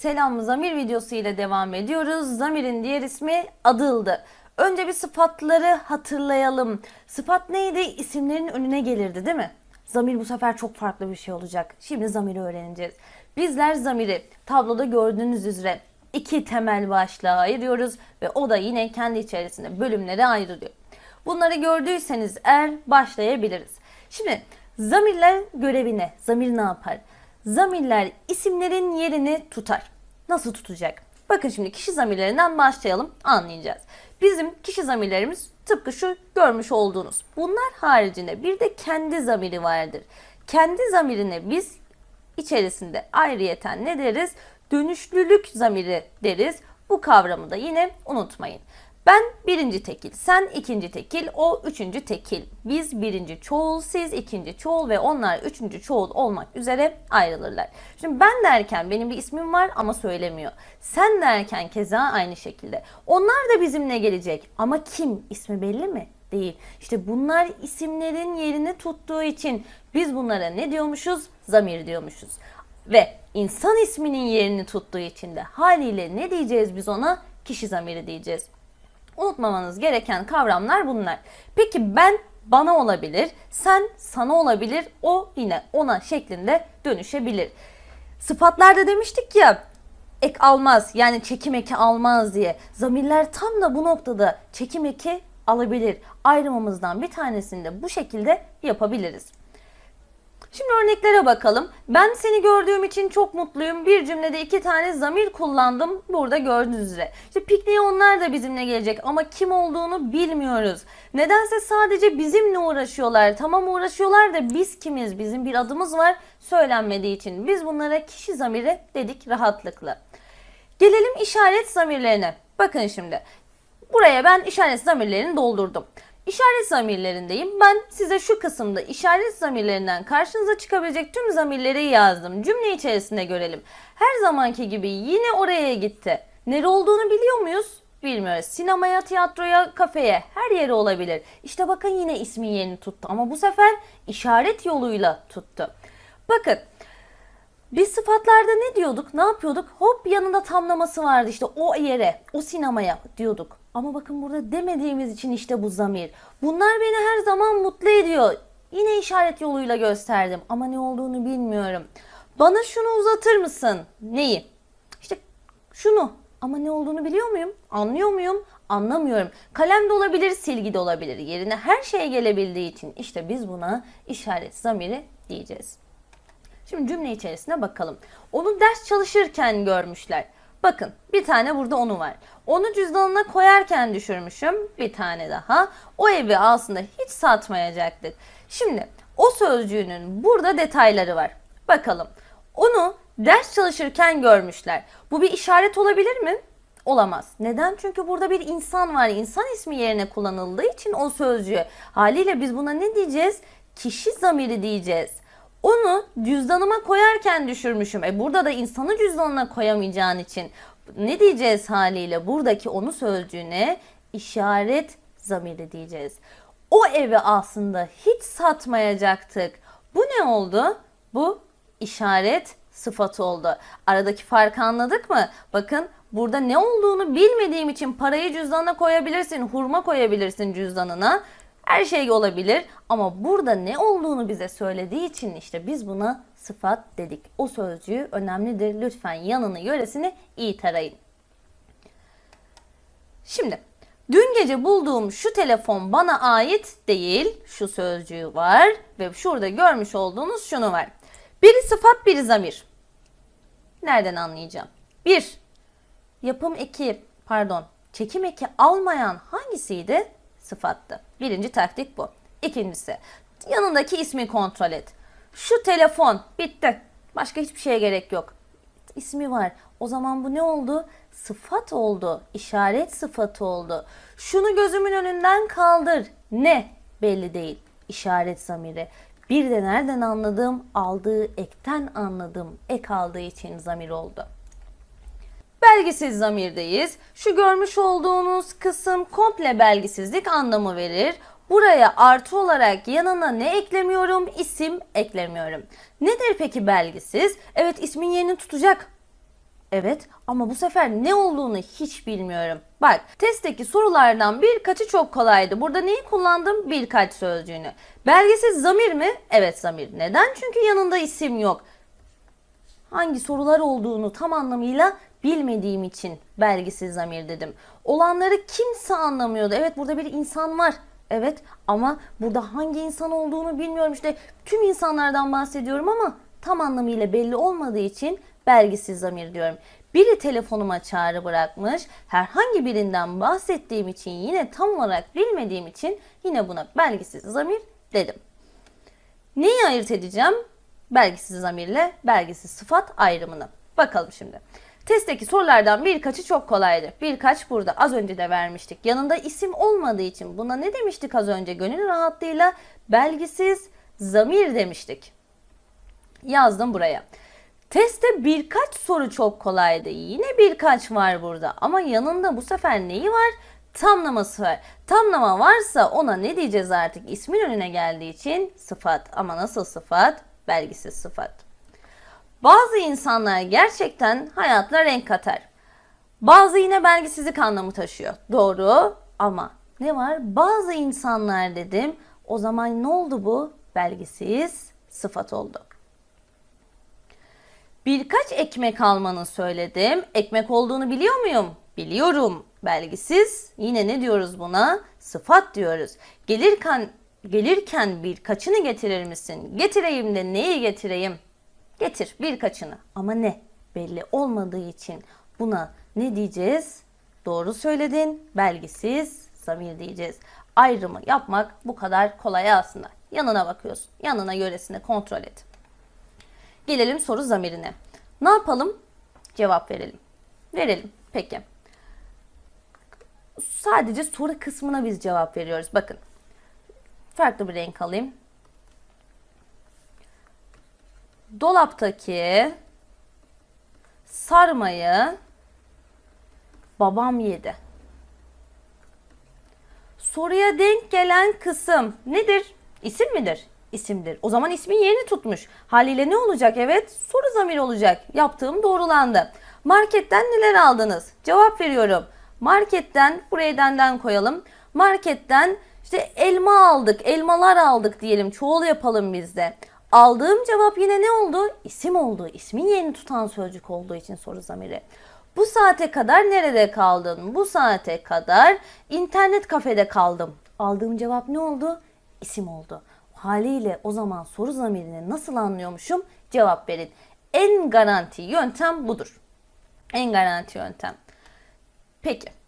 Selam Zamir videosu ile devam ediyoruz. Zamir'in diğer ismi adıldı. Önce bir sıfatları hatırlayalım. Sıfat neydi? İsimlerin önüne gelirdi değil mi? Zamir bu sefer çok farklı bir şey olacak. Şimdi zamiri öğreneceğiz. Bizler zamiri tabloda gördüğünüz üzere iki temel başlığa ayırıyoruz ve o da yine kendi içerisinde bölümlere ayrılıyor. Bunları gördüyseniz eğer başlayabiliriz. Şimdi zamirler görevine, zamir ne yapar? Zamirler isimlerin yerini tutar. Nasıl tutacak? Bakın şimdi kişi zamirlerinden başlayalım anlayacağız. Bizim kişi zamirlerimiz tıpkı şu görmüş olduğunuz. Bunlar haricinde bir de kendi zamiri vardır. Kendi zamirine biz içerisinde ayrıyeten ne deriz? Dönüşlülük zamiri deriz. Bu kavramı da yine unutmayın. Ben birinci tekil, sen ikinci tekil, o üçüncü tekil. Biz birinci çoğul, siz ikinci çoğul ve onlar üçüncü çoğul olmak üzere ayrılırlar. Şimdi ben derken benim bir ismim var ama söylemiyor. Sen derken keza aynı şekilde. Onlar da bizimle gelecek ama kim? İsmi belli mi? Değil. İşte bunlar isimlerin yerini tuttuğu için biz bunlara ne diyormuşuz? Zamir diyormuşuz. Ve insan isminin yerini tuttuğu için de haliyle ne diyeceğiz biz ona? Kişi zamiri diyeceğiz. Unutmamanız gereken kavramlar bunlar. Peki ben bana olabilir, sen sana olabilir, o yine ona şeklinde dönüşebilir. Sıfatlarda demiştik ya ek almaz yani çekim eki almaz diye. Zamirler tam da bu noktada çekim eki alabilir. Ayrımımızdan bir tanesini de bu şekilde yapabiliriz. Şimdi örneklere bakalım. Ben seni gördüğüm için çok mutluyum. Bir cümlede iki tane zamir kullandım. Burada gördüğünüz üzere. İşte pikniğe onlar da bizimle gelecek ama kim olduğunu bilmiyoruz. Nedense sadece bizimle uğraşıyorlar. Tamam uğraşıyorlar da biz kimiz? Bizim bir adımız var söylenmediği için. Biz bunlara kişi zamiri dedik rahatlıkla. Gelelim işaret zamirlerine. Bakın şimdi. Buraya ben işaret zamirlerini doldurdum. İşaret zamirlerindeyim. Ben size şu kısımda işaret zamirlerinden karşınıza çıkabilecek tüm zamirleri yazdım. Cümle içerisinde görelim. Her zamanki gibi yine oraya gitti. Nere olduğunu biliyor muyuz? Bilmiyoruz. Sinemaya, tiyatroya, kafeye her yere olabilir. İşte bakın yine ismin yerini tuttu ama bu sefer işaret yoluyla tuttu. Bakın biz sıfatlarda ne diyorduk? Ne yapıyorduk? Hop yanında tamlaması vardı işte o yere, o sinemaya diyorduk. Ama bakın burada demediğimiz için işte bu zamir. Bunlar beni her zaman mutlu ediyor. Yine işaret yoluyla gösterdim ama ne olduğunu bilmiyorum. Bana şunu uzatır mısın? Neyi? İşte şunu. Ama ne olduğunu biliyor muyum? Anlıyor muyum? Anlamıyorum. Kalem de olabilir, silgi de olabilir. Yerine her şey gelebildiği için işte biz buna işaret zamiri diyeceğiz. Şimdi cümle içerisine bakalım. Onu ders çalışırken görmüşler. Bakın bir tane burada onu var. Onu cüzdanına koyarken düşürmüşüm. Bir tane daha. O evi aslında hiç satmayacaktık. Şimdi o sözcüğünün burada detayları var. Bakalım. Onu ders çalışırken görmüşler. Bu bir işaret olabilir mi? Olamaz. Neden? Çünkü burada bir insan var. İnsan ismi yerine kullanıldığı için o sözcüğü. Haliyle biz buna ne diyeceğiz? Kişi zamiri diyeceğiz. Onu cüzdanıma koyarken düşürmüşüm. E burada da insanı cüzdanına koyamayacağın için ne diyeceğiz haliyle? Buradaki onu sözcüğüne işaret zamiri diyeceğiz. O evi aslında hiç satmayacaktık. Bu ne oldu? Bu işaret sıfatı oldu. Aradaki farkı anladık mı? Bakın burada ne olduğunu bilmediğim için parayı cüzdanına koyabilirsin, hurma koyabilirsin cüzdanına. Her şey olabilir ama burada ne olduğunu bize söylediği için işte biz buna sıfat dedik. O sözcüğü önemlidir. Lütfen yanını yöresini iyi tarayın. Şimdi dün gece bulduğum şu telefon bana ait değil. Şu sözcüğü var ve şurada görmüş olduğunuz şunu var. Biri sıfat biri zamir. Nereden anlayacağım? Bir, yapım eki pardon çekim eki almayan hangisiydi? Sıfattı. Birinci taktik bu. İkincisi yanındaki ismi kontrol et. Şu telefon bitti. Başka hiçbir şeye gerek yok. İsmi var. O zaman bu ne oldu? Sıfat oldu. İşaret sıfatı oldu. Şunu gözümün önünden kaldır. Ne? Belli değil. İşaret zamiri. Bir de nereden anladım? Aldığı ekten anladım. Ek aldığı için zamir oldu. Belgisiz zamirdeyiz. Şu görmüş olduğunuz kısım komple belgisizlik anlamı verir. Buraya artı olarak yanına ne eklemiyorum? İsim eklemiyorum. Nedir peki belgisiz? Evet ismin yerini tutacak. Evet ama bu sefer ne olduğunu hiç bilmiyorum. Bak testteki sorulardan birkaçı çok kolaydı. Burada neyi kullandım? Birkaç sözcüğünü. Belgesiz zamir mi? Evet zamir. Neden? Çünkü yanında isim yok. Hangi sorular olduğunu tam anlamıyla bilmediğim için belgisiz zamir dedim. Olanları kimse anlamıyordu. Evet burada bir insan var. Evet ama burada hangi insan olduğunu bilmiyorum. İşte tüm insanlardan bahsediyorum ama tam anlamıyla belli olmadığı için belgisiz zamir diyorum. Biri telefonuma çağrı bırakmış. Herhangi birinden bahsettiğim için yine tam olarak bilmediğim için yine buna belgisiz zamir dedim. Neyi ayırt edeceğim? Belgisiz zamirle belgisiz sıfat ayrımını. Bakalım şimdi. Testteki sorulardan birkaçı çok kolaydı. Birkaç burada az önce de vermiştik. Yanında isim olmadığı için buna ne demiştik az önce? Gönül rahatlığıyla belgisiz zamir demiştik. Yazdım buraya. Testte birkaç soru çok kolaydı. Yine birkaç var burada ama yanında bu sefer neyi var? Tamlaması var. Tamlama varsa ona ne diyeceğiz artık? İsmin önüne geldiği için sıfat. Ama nasıl sıfat? Belgisiz sıfat. Bazı insanlar gerçekten hayatına renk katar. Bazı yine belgisizlik anlamı taşıyor. Doğru ama ne var? Bazı insanlar dedim. O zaman ne oldu bu? Belgisiz sıfat oldu. Birkaç ekmek almanı söyledim. Ekmek olduğunu biliyor muyum? Biliyorum. Belgisiz. Yine ne diyoruz buna? Sıfat diyoruz. Gelirken gelirken birkaçını getirir misin? Getireyim de neyi getireyim? Getir birkaçını. Ama ne? Belli olmadığı için buna ne diyeceğiz? Doğru söyledin. Belgisiz zamir diyeceğiz. Ayrımı yapmak bu kadar kolay aslında. Yanına bakıyorsun. Yanına göresine kontrol et. Gelelim soru zamirine. Ne yapalım? Cevap verelim. Verelim. Peki. Sadece soru kısmına biz cevap veriyoruz. Bakın. Farklı bir renk alayım. Dolaptaki sarmayı babam yedi. Soruya denk gelen kısım nedir? İsim midir? İsimdir. O zaman ismin yerini tutmuş. Haliyle ne olacak? Evet soru zamiri olacak. Yaptığım doğrulandı. Marketten neler aldınız? Cevap veriyorum. Marketten buraya denden koyalım. Marketten işte elma aldık, elmalar aldık diyelim. Çoğul yapalım bizde. Aldığım cevap yine ne oldu? İsim oldu. İsmin yerini tutan sözcük olduğu için soru zamiri. Bu saate kadar nerede kaldın? Bu saate kadar internet kafede kaldım. Aldığım cevap ne oldu? İsim oldu. Haliyle o zaman soru zamirini nasıl anlıyormuşum? Cevap verin. En garanti yöntem budur. En garanti yöntem. Peki.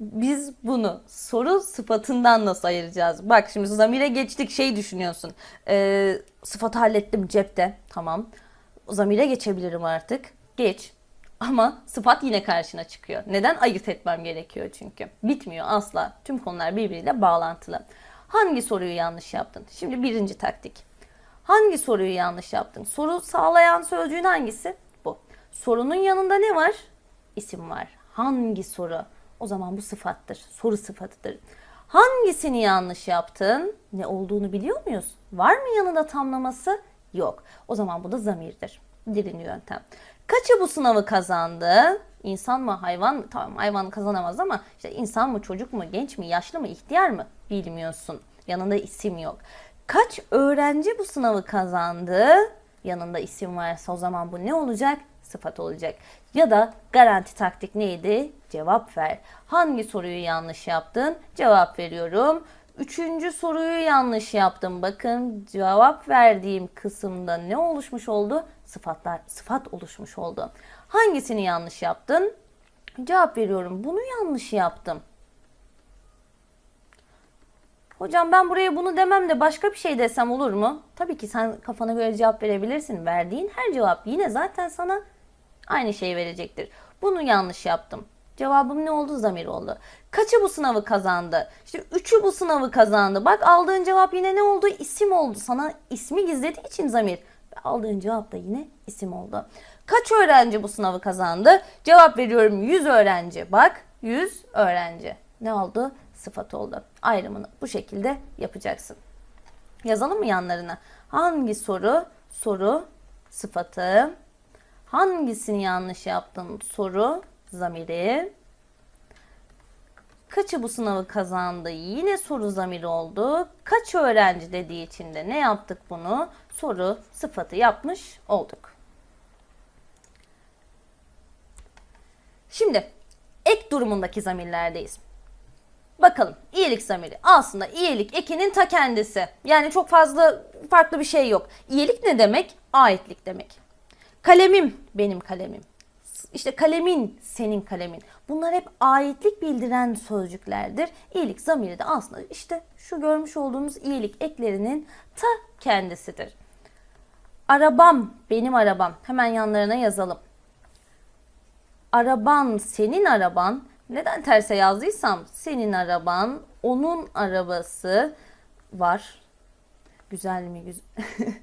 Biz bunu soru sıfatından nasıl ayıracağız? Bak şimdi zamire geçtik şey düşünüyorsun. Ee, sıfatı hallettim cepte. Tamam. Zamire geçebilirim artık. Geç. Ama sıfat yine karşına çıkıyor. Neden? Ayırt etmem gerekiyor çünkü. Bitmiyor asla. Tüm konular birbiriyle bağlantılı. Hangi soruyu yanlış yaptın? Şimdi birinci taktik. Hangi soruyu yanlış yaptın? Soru sağlayan sözcüğün hangisi? Bu. Sorunun yanında ne var? İsim var. Hangi soru? O zaman bu sıfattır. Soru sıfatıdır. Hangisini yanlış yaptın? Ne olduğunu biliyor muyuz? Var mı yanında tamlaması? Yok. O zaman bu da zamirdir. Birinci yöntem. Kaçı bu sınavı kazandı? İnsan mı hayvan mı? Tamam hayvan kazanamaz ama işte insan mı çocuk mu genç mi yaşlı mı ihtiyar mı bilmiyorsun. Yanında isim yok. Kaç öğrenci bu sınavı kazandı? Yanında isim varsa o zaman bu ne olacak? Sıfat olacak. Ya da garanti taktik neydi? Cevap ver. Hangi soruyu yanlış yaptın? Cevap veriyorum. Üçüncü soruyu yanlış yaptım. Bakın cevap verdiğim kısımda ne oluşmuş oldu? Sıfatlar, sıfat oluşmuş oldu. Hangisini yanlış yaptın? Cevap veriyorum. Bunu yanlış yaptım. Hocam ben buraya bunu demem de başka bir şey desem olur mu? Tabii ki sen kafana göre cevap verebilirsin. Verdiğin her cevap yine zaten sana aynı şeyi verecektir. Bunu yanlış yaptım. Cevabım ne oldu? Zamir oldu. Kaçı bu sınavı kazandı? İşte üçü bu sınavı kazandı. Bak aldığın cevap yine ne oldu? İsim oldu. Sana ismi gizlediği için zamir. Aldığın cevap da yine isim oldu. Kaç öğrenci bu sınavı kazandı? Cevap veriyorum 100 öğrenci. Bak 100 öğrenci. Ne oldu? Sıfat oldu. Ayrımını bu şekilde yapacaksın. Yazalım mı yanlarına? Hangi soru? Soru sıfatı. Hangisini yanlış yaptın soru zamiri. Kaçı bu sınavı kazandı? Yine soru zamiri oldu. Kaç öğrenci dediği için de ne yaptık bunu? Soru sıfatı yapmış olduk. Şimdi ek durumundaki zamirlerdeyiz. Bakalım iyilik zamiri aslında iyilik ekinin ta kendisi. Yani çok fazla farklı bir şey yok. İyilik ne demek? Aitlik demek. Kalemim benim kalemim. İşte kalemin senin kalemin. Bunlar hep aitlik bildiren sözcüklerdir. İyilik zamiri de aslında işte şu görmüş olduğumuz iyilik eklerinin ta kendisidir. Arabam benim arabam. Hemen yanlarına yazalım. Araban senin araban. Neden terse yazdıysam senin araban, onun arabası var. Güzel mi güzel?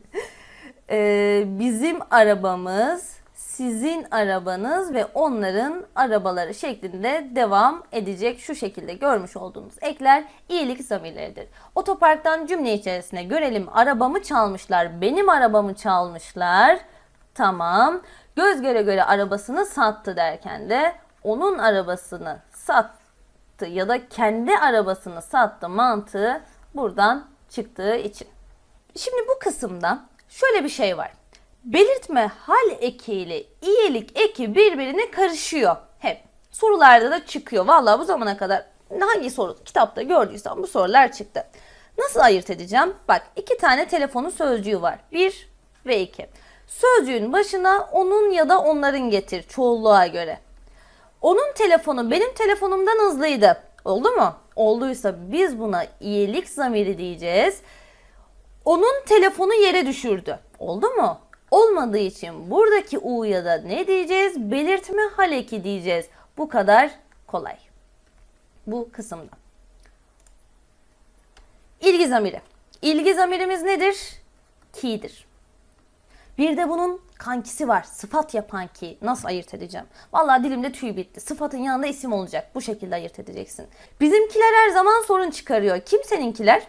Ee, bizim arabamız, sizin arabanız ve onların arabaları şeklinde devam edecek. Şu şekilde görmüş olduğunuz ekler iyilik zamirleridir. Otoparktan cümle içerisine görelim. Arabamı çalmışlar, benim arabamı çalmışlar. Tamam. Göz göre göre arabasını sattı derken de onun arabasını sattı ya da kendi arabasını sattı mantığı buradan çıktığı için. Şimdi bu kısımda şöyle bir şey var. Belirtme hal eki ile iyilik eki birbirine karışıyor hep. Sorularda da çıkıyor. Vallahi bu zamana kadar hangi soru kitapta gördüysem bu sorular çıktı. Nasıl ayırt edeceğim? Bak iki tane telefonun sözcüğü var. Bir ve iki. Sözcüğün başına onun ya da onların getir çoğulluğa göre. Onun telefonu benim telefonumdan hızlıydı. Oldu mu? Olduysa biz buna iyilik zamiri diyeceğiz. Onun telefonu yere düşürdü. Oldu mu? Olmadığı için buradaki U'ya da ne diyeceğiz? Belirtme haleki diyeceğiz. Bu kadar kolay. Bu kısımda. İlgi zamiri. İlgi zamirimiz nedir? Ki'dir. Bir de bunun kankisi var. Sıfat yapan ki. Nasıl ayırt edeceğim? Vallahi dilimde tüy bitti. Sıfatın yanında isim olacak. Bu şekilde ayırt edeceksin. Bizimkiler her zaman sorun çıkarıyor. Kim seninkiler?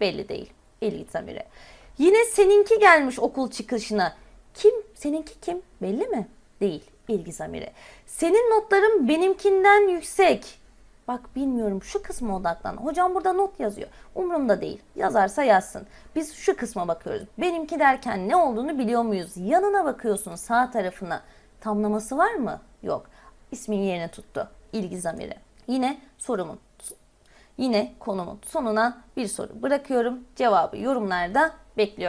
Belli değil. İlgi zamiri. Yine seninki gelmiş okul çıkışına. Kim? Seninki kim? Belli mi? Değil. İlgi zamiri. Senin notların benimkinden yüksek. Bak bilmiyorum şu kısma odaklan. Hocam burada not yazıyor. Umurumda değil. Yazarsa yazsın. Biz şu kısma bakıyoruz. Benimki derken ne olduğunu biliyor muyuz? Yanına bakıyorsun sağ tarafına. Tamlaması var mı? Yok. İsmin yerine tuttu. İlgi zamiri. Yine sorumun Yine konumun sonuna bir soru bırakıyorum. Cevabı yorumlarda bekliyorum.